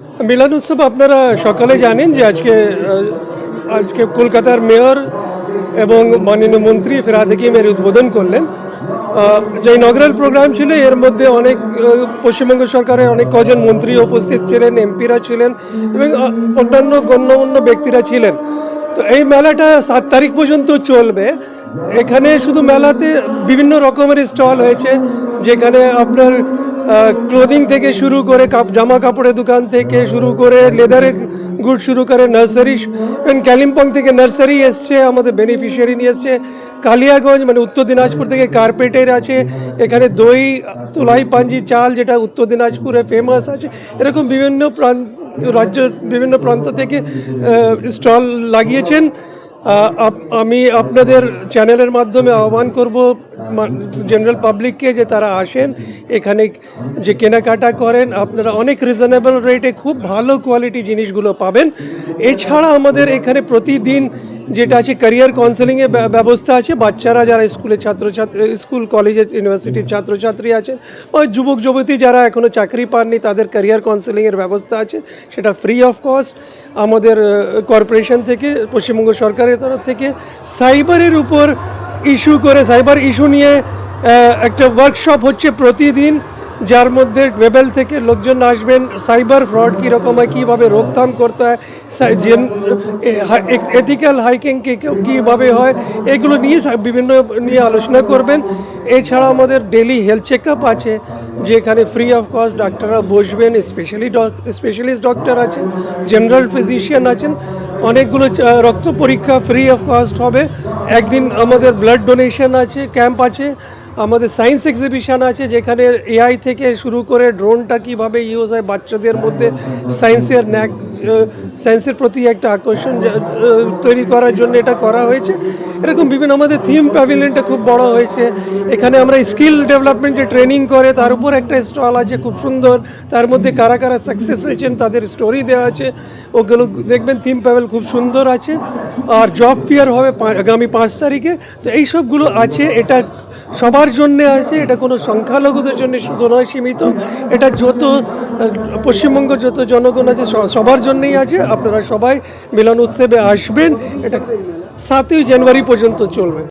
মিলন উৎসব আপনারা সকালে জানেন যে আজকে আজকে কলকাতার মেয়র এবং মাননীয় মন্ত্রী ফেরাদ হাকিম এর উদ্বোধন করলেন। যে ইনগ্রাল প্রোগ্রাম ছিল, এর মধ্যে অনেক পশ্চিমবঙ্গ সরকারের অনেক কজন মন্ত্রী উপস্থিত ছিলেন, এমপিরা ছিলেন এবং অন্যান্য গণ্যমান্য ব্যক্তিরা ছিলেন। তো এই মেলাটা সাত তারিখ পর্যন্ত চলবে। এখানে শুধু মেলাতে বিভিন্ন রকমের স্টল হয়েছে, যেখানে আপনার ক্লোদিং থেকে শুরু করে কাপ জামা কাপড়ের দোকান থেকে শুরু করে লেদারের গুড শুরু করে নার্সারি ইভেন কালিম্পং থেকে নার্সারি এসছে, আমাদের বেনিফিশিয়ারি নিয়ে এসছে। কালিয়াগঞ্জ মানে উত্তর দিনাজপুর থেকে কার্পেটের আছে, এখানে দই, তুলাই, পাঞ্জি, চাল যেটা উত্তর দিনাজপুরে ফেমাস আছে। এরকম বিভিন্ন প্রান্ত রাজ্যের বিভিন্ন প্রান্ত থেকে স্টল লাগিয়েছেন। আমি আপনাদের চ্যানেলের মাধ্যমে আহ্বান করব জেনারেল পাবলিককে যে তারা আসেন, এখানে যে কেনাকাটা করেন, আপনারা অনেক রিজনেবল রেটে খুব ভালো কোয়ালিটি জিনিসগুলো পাবেন। এছাড়া আমাদের এখানে প্রতিদিন যেটা আছে ক্যারিয়ার কাউন্সেলিংয়ের ব্যবস্থা আছে। বাচ্চারা যারা স্কুলে ছাত্রছাত্রী, স্কুল কলেজে ইউনিভার্সিটির ছাত্রছাত্রী আছেন বা যুবক, যুবতী যারা এখনও চাকরি পাননি, তাদের ক্যারিয়ার কাউন্সেলিংয়ের ব্যবস্থা আছে। সেটা ফ্রি অফ কস্ট আমাদের কর্পোরেশন থেকে, পশ্চিমবঙ্গ সরকারের তরফ থেকে। সাইবারের উপর ইস্যু করে সাইবার ইস্যু নিয়ে একটা ওয়ার্কশপ হচ্ছে প্রতিদিন। যার মধ্যে ওয়েবেল থেকে লোকজন আসবেন সাইবার ফ্রড কীরকম হয়, কীভাবে রোকথাম করতে হয় এথিক্যাল হাইকিং কীভাবে হয়, এগুলো নিয়ে বিভিন্ন নিয়ে আলোচনা করবেন। এছাড়া আমাদের ডেলি হেলথ চেক আছে, যেখানে ফ্রি অফ কস্ট ডাক্তাররা বসবেন স্পেশালি স্পেশালিস্ট ডক্টর আছেন জেনারেল ফিজিশিয়ান আছেন। অনেকগুলো রক্ত পরীক্ষা ফ্রি অফ কস্ট হবে। একদিন আমাদের ব্লাড ডোনেশন আছে ক্যাম্প আছে। আমাদের সায়েন্স এক্সিবিশন আছে, যেখানে এআই থেকে শুরু করে ড্রোনটা কীভাবে ইউজ হয়, বাচ্চাদের মধ্যে সায়েন্সের ন্যাক সায়েন্সের প্রতি একটা আকর্ষণ তৈরি করার জন্য এটা করা হয়েছে। এরকম বিভিন্ন আমাদের থিম প্যাভিলিয়নটা খুব বড় হয়েছে। এখানে আমরা স্কিল ডেভেলপমেন্ট যে ট্রেনিং করে, তার উপর একটা স্টল আছে খুব সুন্দর। তার মধ্যে কারা কারা সাকসেস হয়েছেন, তাদের স্টোরি দেওয়া আছে। ওগুলো দেখবেন থিম প্যাভেল খুব সুন্দর আছে। আর জব ফেয়ার হবে আগামী পাঁচ তারিখে। তো এই সবগুলো আছে, এটা সবার জন্য আছে, এটা কোনো সংখ্যালঘুদের জন্য শুধু নয়, সীমিত। এটা যত পশ্চিমবঙ্গ যত জনগণ আছে সবার জন্যই আছে। আপনারা সবাই মিলন উৎসবে আসবেন। এটা সাতই জানুয়ারি পর্যন্ত চলবে।